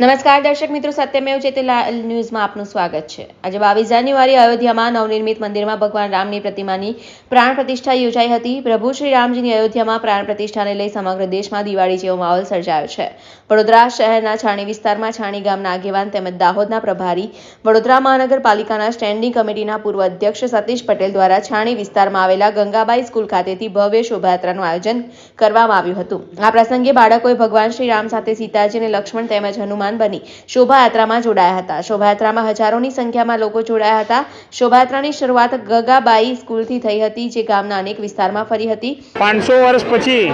નમસ્કાર દર્શક મિત્રો, સત્યમેવ જયતે ન્યૂઝમાં આપનું સ્વાગત છે. આજે બાવીસ જાન્યુઆરી અયોધ્યામાં નવનિર્મિત મંદિરમાં ભગવાન રામની પ્રતિમાની પ્રાણ પ્રતિષ્ઠા યોજાઈ હતી. પ્રભુ શ્રી રામજીની અયોધ્યામાં પ્રાણ પ્રતિષ્ઠાને લઈ સમગ્ર દેશમાં દિવાળી જેવો માહોલ સર્જાયો છે. વડોદરા શહેરના છાણી વિસ્તારમાં છાણી ગામના આગેવાન તેમજ દાહોદના પ્રભારી, વડોદરા મહાનગરપાલિકાના સ્ટેન્ડિંગ કમિટીના પૂર્વ અધ્યક્ષ સતીશ પટેલ દ્વારા છાણી વિસ્તારમાં આવેલા ગંગાબાઈ સ્કૂલ ખાતેથી ભવ્ય શોભાયાત્રાનું આયોજન કરવામાં આવ્યું હતું. આ પ્રસંગે બાળકોએ ભગવાન શ્રી રામ સાથે સીતાજી અને લક્ષ્મણ તેમજ હનુમાન બની. શોભાયાત્રામાં જોડાયા હતા. શોભાયાત્રામાં હજારોની સંખ્યામાં લોકો જોડાયા હતા. શોભાયાત્રાની શરૂઆત ગગાબાઈ સ્કૂલથી થઈ હતી, જે ગામના અનેક વિસ્તારમાં ફરી હતી. પાંચસો વર્ષ પછી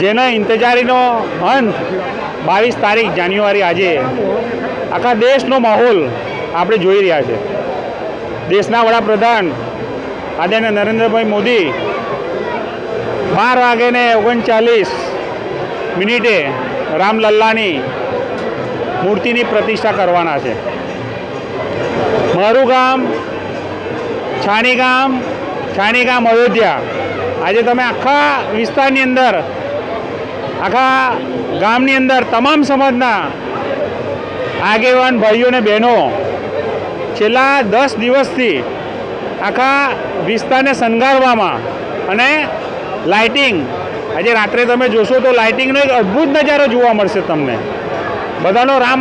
જેના ઇંતજારીનો અંત બાવીસ તારીખ જાન્યુઆરી આજે આખા દેશનો માહોલ આપણે જોઈ રહ્યા છે. દેશના વડાપ્રધાન આદરણીય નરેન્દ્રભાઈ મોદી બાર વાગ્યાને ઓગણચાલીસ મિનિટે રામલલ્લાની મૂર્તિની પ્રતિષ્ઠા કરવાના છે. મારું ગામ, છાણી ગામ છાણી ગામ અયોધ્યા. આજે તમે આખા વિસ્તારની અંદર, આખા ગામની અંદર તમામ સમાજના આગેવાન ભાઈઓ અને બહેનો છેલ્લા દસ દિવસથી આખા વિસ્તારને શણગારવામાં અને લાઇટિંગ આજે રાત્રે તમે જોશો તો લાઇટિંગનો એક અદ્ભુત નજારો જોવા મળશે તમને. બધાનો રામ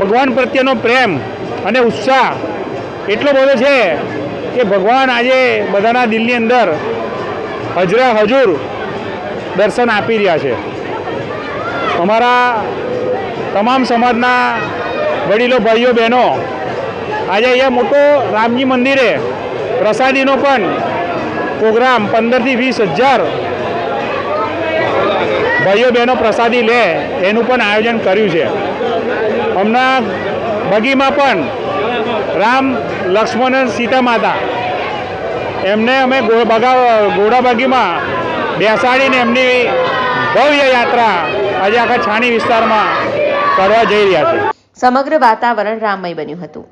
ભગવાન પ્રત્યેનો પ્રેમ અને ઉત્સાહ એટલો બધો છે કે ભગવાન આજે બધાના દિલની અંદર હજરા હજુર દર્શન આપી રહ્યા છે. અમારા તમામ સમાજના વડીલો, ભાઈઓ, બહેનો, આજે અહીંયા મોટો રામજી મંદિરે પ્રસાદીનો પણ પ્રોગ્રામ પંદરથી વીસ હજાર ભાઈઓ બહેનો પ્રસાદી લે, એનું પણ આયોજન કર્યું છે. હમણાં બગીમાં પણ રામ લક્ષ્મણ અને સીતા માતા એમને અમે બગા ઘોડા બગીમાં બેસાડીને એમની ભવ્ય યાત્રા આજે આખા છાણી વિસ્તારમાં કરવા જઈ રહ્યા છે સમગ્ર વાતાવરણ રામમય બન્યું હતું.